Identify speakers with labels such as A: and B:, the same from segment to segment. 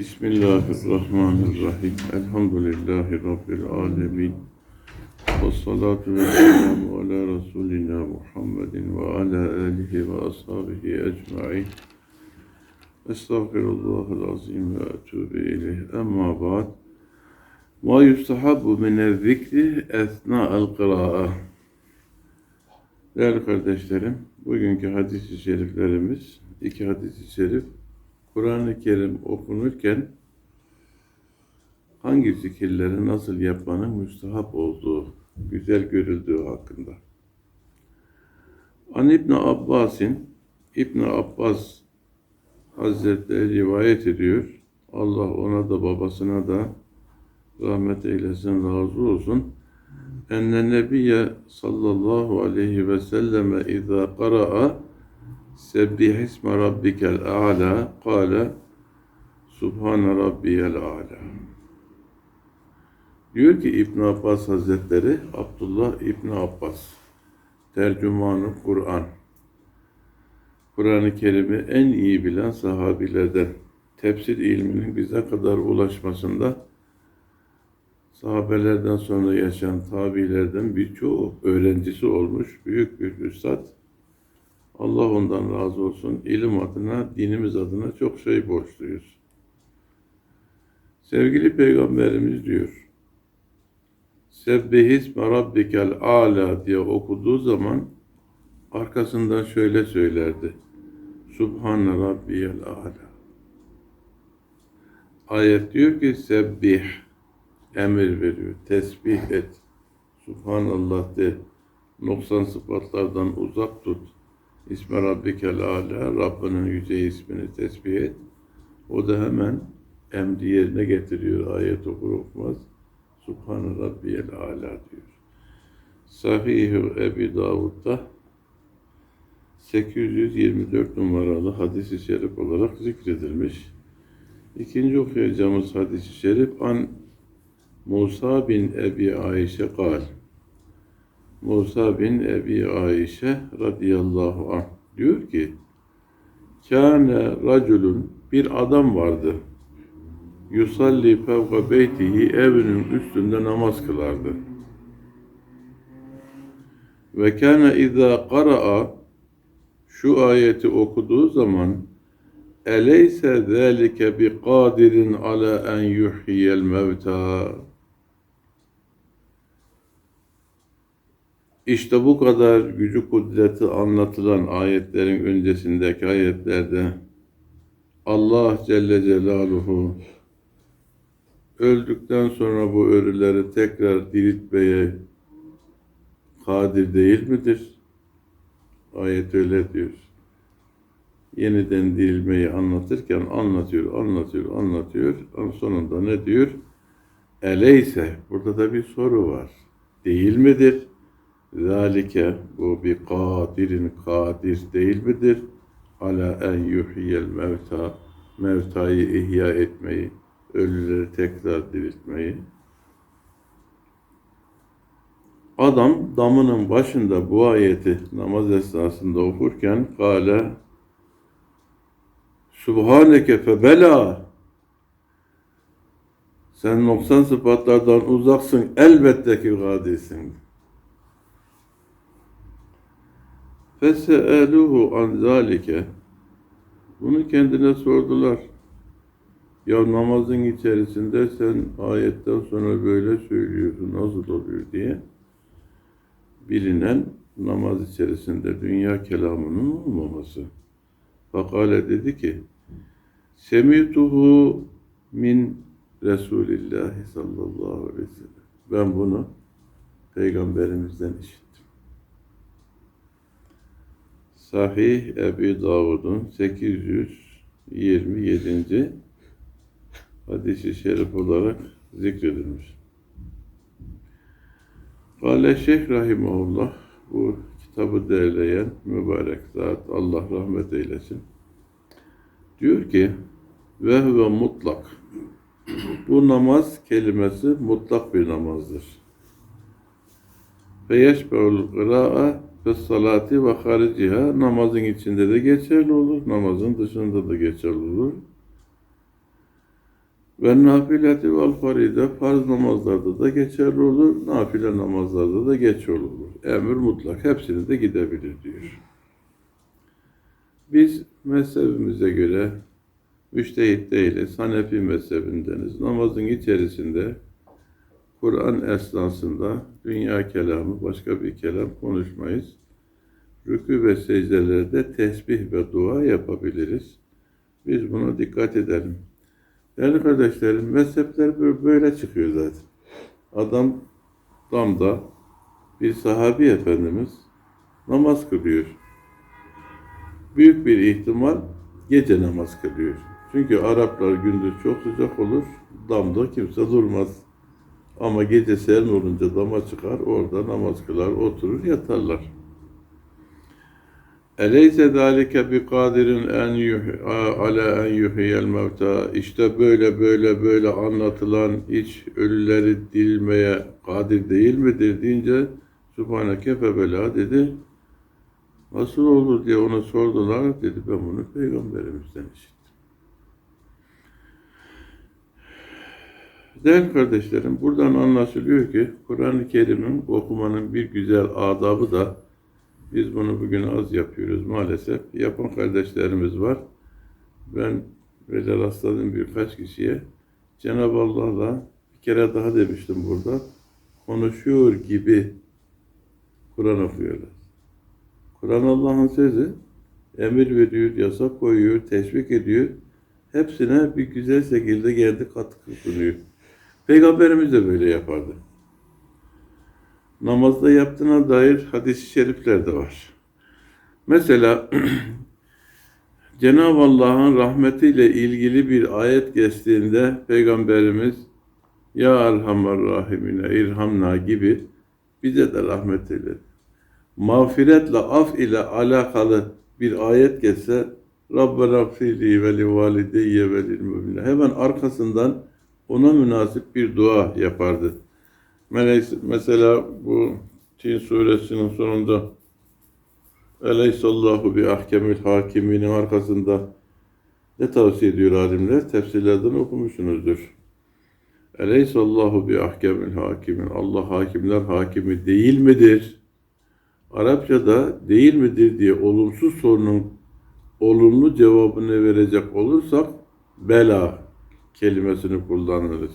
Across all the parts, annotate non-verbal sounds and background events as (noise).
A: Bismillahirrahmanirrahim. Elhamdülillahi Rabbil alemin. Ve salatu ve selamu ala Resulina Muhammedin ve ala alihi ve ashabihi ecma'in. Estağfirullahal azim ve etûbü ileyh. Emma ba'd. Ma yustahabbu mine zikri esna'el kıra'a. Değerli kardeşlerim, bugünkü hadis-i şeriflerimiz, iki hadis-i şerif, Kur'an-ı Kerim okunurken hangi zikirleri nasıl yapmanın müstahap olduğu, güzel görüldüğü hakkında. An İbn Abbas'in, İbn Abbas Hazretleri rivayet ediyor. Allah ona da babasına da rahmet eylesin, razı olsun. Enne Nebiye sallallahu aleyhi ve selleme izâ qara'a Sebbih isme rabbikel a'la kâle Subhane rabbiyel a'la Diyor ki İbn Abbas Hazretleri Abdullah İbn Abbas tercümanı Kur'an Kur'an-ı Kerim'i en iyi bilen sahabilerden tefsir ilminin bize kadar ulaşmasında sahabelerden sonra yaşayan tabilerden birçoğu öğrencisi olmuş büyük bir üstad. Allah ondan razı olsun. İlim adına, dinimiz adına çok şey borçluyuz. Sevgili Peygamberimiz diyor, Sebbihisme Rabbikel Ala diye okuduğu zaman arkasından şöyle söylerdi. Subhane Rabbiyel Ala. Ayet diyor ki Sebbih emir veriyor. Tesbih et. Subhanallah de. Noksan sıfatlardan uzak tut. İsme Rabbikel Ala, Rabbinin yüce ismini tesbih et. O da hemen emri yerine getiriyor. Ayet okur okumaz. Subhan Rabbiyel Ala diyor. Sahih-i Ebi Davud'da 824 numaralı hadis-i şerif olarak zikredilmiş. İkinci okuyacağımız hadis-i şerif an Musa bin Ebi Ayşe kal. Musa bin Ebi Ayşe radıyallahu anh diyor ki Kâne raculun bir adam vardı. Yusalli fevka beytihi evinin üstünde namaz kılardı. Ve kâne izâ qara'a şu ayeti okuduğu zaman Eleyse zâlike bi kadirin ala en yuhyiyel mevta İşte bu kadar gücü kudreti anlatılan ayetlerin öncesindeki ayetlerde Allah Celle Celaluhu öldükten sonra bu ölüleri tekrar diriltmeye kadir değil midir? Ayet öyle diyor. Yeniden dirilmeyi anlatırken anlatıyor, anlatıyor, anlatıyor. Sonunda ne diyor? Eleyse, burada da bir soru var. Değil midir? Zalike bu bir kadirin kadir değil midir? Ala en yuhyel mevta mevtayı ihya etmeyi, ölüleri tekrar diriltmeyi. Adam damının başında bu ayeti namaz esnasında okurken kâle Subhaneke febela sen noksan sıfatlardan uzaksın elbette ki kadirsin. Fese'eluhu an zalike. Bunu kendine sordular. Ya namazın içerisinde sen ayetten sonra böyle söylüyorsun, nasıl oluyor diye. Bilinen namaz içerisinde dünya kelamının olmaması. Fakale dedi ki, Semituhu min Resulillahi sallallahu aleyhi ve sellem. Ben bunu Peygamberimizden işittim. Sahih Ebi Davud'un 827. hadisi şerif olarak zikredilmiş. Kale Şeyh Rahimahullah bu kitabı derleyen mübarek zat Allah rahmet eylesin. Diyor ki ve huve mutlak. Bu namaz kelimesi mutlak bir namazdır. Ve yeşbe'ul kıra'a ve salati ve hariciha namazın içinde de geçerli olur, namazın dışında da geçerli olur. Ve nafileti vel faride farz namazlarda da geçerli olur, nafile namazlarda da geçerli olur. Emir mutlak, hepsini de gidebilir diyor. Biz mezhebimize göre müştehit değiliz, Hanefi mezhebindeniz. Namazın içerisinde Kur'an esnasında dünya kelamı, başka bir kelam konuşmayız. Rükû ve secdelerde tesbih ve dua yapabiliriz. Biz buna dikkat edelim. Değerli kardeşlerim, mezhepler bö- böyle çıkıyor zaten. Adam damda bir sahabi efendimiz namaz kılıyor. Büyük bir ihtimal gece namaz kılıyor. Çünkü Araplar gündüz çok sıcak olur, damda kimse durmaz. Ama gece serin olunca dama çıkar, orada namaz kılar, oturur, yatarlar. Eleyse zalike bi kadirin en yuh ala en yuhyel mevta. İşte böyle böyle böyle anlatılan hiç ölüleri dirilmeye kadir değil midir deyince Subhaneke febela dedi. Nasıl olur diye ona sordular. Dedi ben bunu peygamberimizden işittim. Değerli kardeşlerim, buradan anlaşılıyor ki Kur'an-ı Kerim'in okumanın bir güzel adabı da biz bunu bugün az yapıyoruz maalesef. Yapan kardeşlerimiz var. Ben böyle rastladım birkaç kişiye. Cenab-ı Allah'la bir kere daha demiştim burada. Konuşuyor gibi Kur'an okuyorlar. Kur'an Allah'ın sözü. Emir veriyor, yasak koyuyor, teşvik ediyor. Hepsine bir güzel şekilde kendi katkı sunuyor. Peygamberimiz de böyle yapardı namazda yaptığına dair hadis-i şerifler de var. Mesela (clears throat) Cenab-ı Allah'ın rahmetiyle ilgili bir ayet geçtiğinde Peygamberimiz Ya Erhamer Rahimine İrhamna gibi bize de rahmet eyle. Mağfiretle, af ile alakalı bir ayet geçse Rabbena gfirli ve li valideyye ve lil. Hemen arkasından ona münasip bir dua yapardı. Mesela bu Tin suresinin sonunda Eleysallahu bi ahkemil hakiminin arkasında ne tavsiye ediyor alimler? Tefsirlerden okumuşsunuzdur. Eleysallahu bi ahkemil hakimin. Allah hakimler hakimi değil midir? Arapçada değil midir diye olumsuz sorunun olumlu cevabını verecek olursak bela kelimesini kullanırız.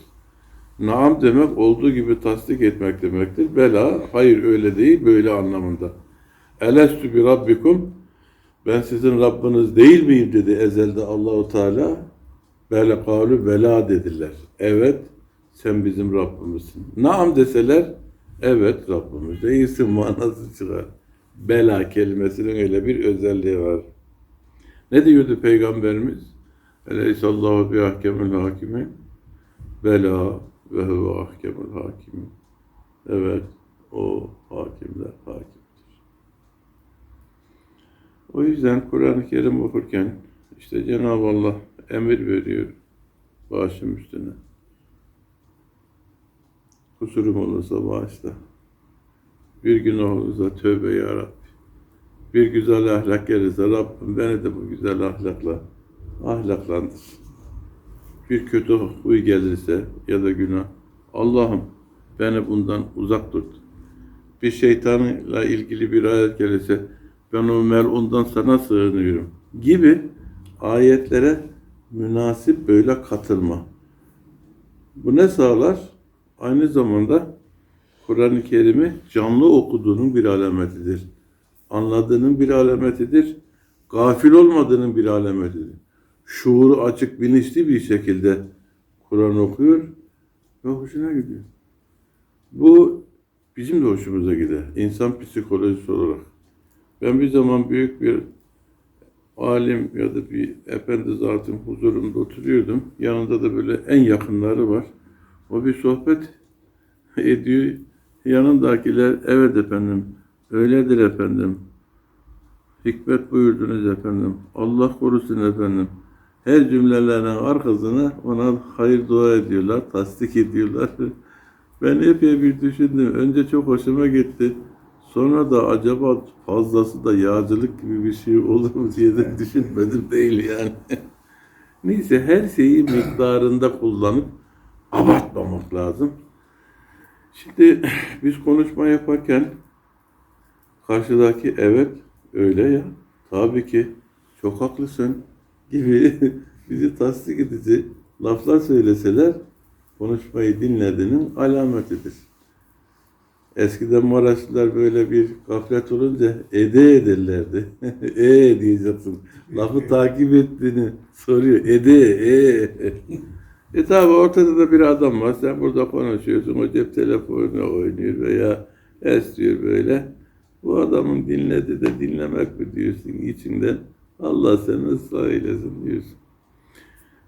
A: Naam demek olduğu gibi tasdik etmek demektir. Bela, hayır öyle değil, böyle anlamında. Elestü bi rabbikum, ben sizin Rabbiniz değil miyim dedi ezelde Allahu Teala. Bela kalu bela dediler. Evet, sen bizim Rabbimizsin. Naam deseler, evet Rabbimiz değilsin manası çıkar. Bela kelimesinin öyle bir özelliği var. Ne diyordu Peygamberimiz? Eleyhissallahu bi ahkemül hakimi. Bela ve huve ahkemül hakimin. Evet, o hakimler hakimdir. O yüzden Kur'an-ı Kerim okurken işte Cenab-ı Allah emir veriyor başım üstüne. Kusurum olursa bağışla. Bir günah olursa tövbe ya. Bir güzel ahlak gelirse Rabbim beni de bu güzel ahlakla ahlaklandır bir kötü huy gelirse ya da günah, Allah'ım beni bundan uzak tut. Bir şeytanla ilgili bir ayet gelirse ben o melundan sana sığınıyorum gibi ayetlere münasip böyle katılma. Bu ne sağlar? Aynı zamanda Kur'an-ı Kerim'i canlı okuduğunun bir alametidir. Anladığının bir alametidir. Gafil olmadığının bir alametidir şuuru açık, bilinçli bir şekilde Kur'an okuyor ve hoşuna gidiyor. Bu bizim de hoşumuza gider. İnsan psikolojisi olarak. Ben bir zaman büyük bir alim ya da bir efendi zatın huzurunda oturuyordum. Yanında da böyle en yakınları var. O bir sohbet (laughs) ediyor. Yanındakiler evet efendim, öyledir efendim. Hikmet buyurdunuz efendim. Allah korusun efendim her cümlelerinin arkasına ona hayır dua ediyorlar, tasdik ediyorlar. (laughs) Ben epey bir düşündüm. Önce çok hoşuma gitti. Sonra da acaba fazlası da yağcılık gibi bir şey olur mu diye de düşünmedim değil yani. (laughs) Neyse her şeyi miktarında kullanıp abartmamak lazım. Şimdi (laughs) biz konuşma yaparken karşıdaki evet öyle ya tabii ki çok haklısın gibi (laughs) bizi tasdik edici laflar söyleseler konuşmayı dinlediğinin alametidir. Eskiden Maraşlılar böyle bir gaflet olunca ede ederlerdi. (laughs) e diyeceksin. Lafı takip ettiğini soruyor. Ede, e. E tabi ortada da bir adam var. Sen burada konuşuyorsun. O cep telefonuna oynuyor veya esniyor böyle. Bu adamın dinledi de dinlemek mi diyorsun içinden. Allah seni ıslah eylesin diyorsun.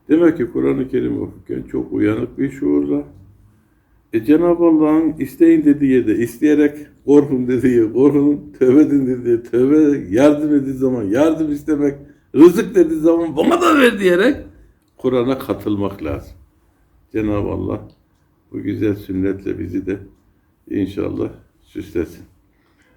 A: Demek ki Kur'an-ı Kerim okurken çok uyanık bir şuurla e Cenab-ı Allah'ın isteyin dediği yerde isteyerek korkun dediği korkun, tövbe edin dediği tövbe, yardım dediği zaman yardım istemek, rızık dediği zaman bana da ver diyerek Kur'an'a katılmak lazım. Cenab-ı Allah bu güzel sünnetle bizi de inşallah süslesin.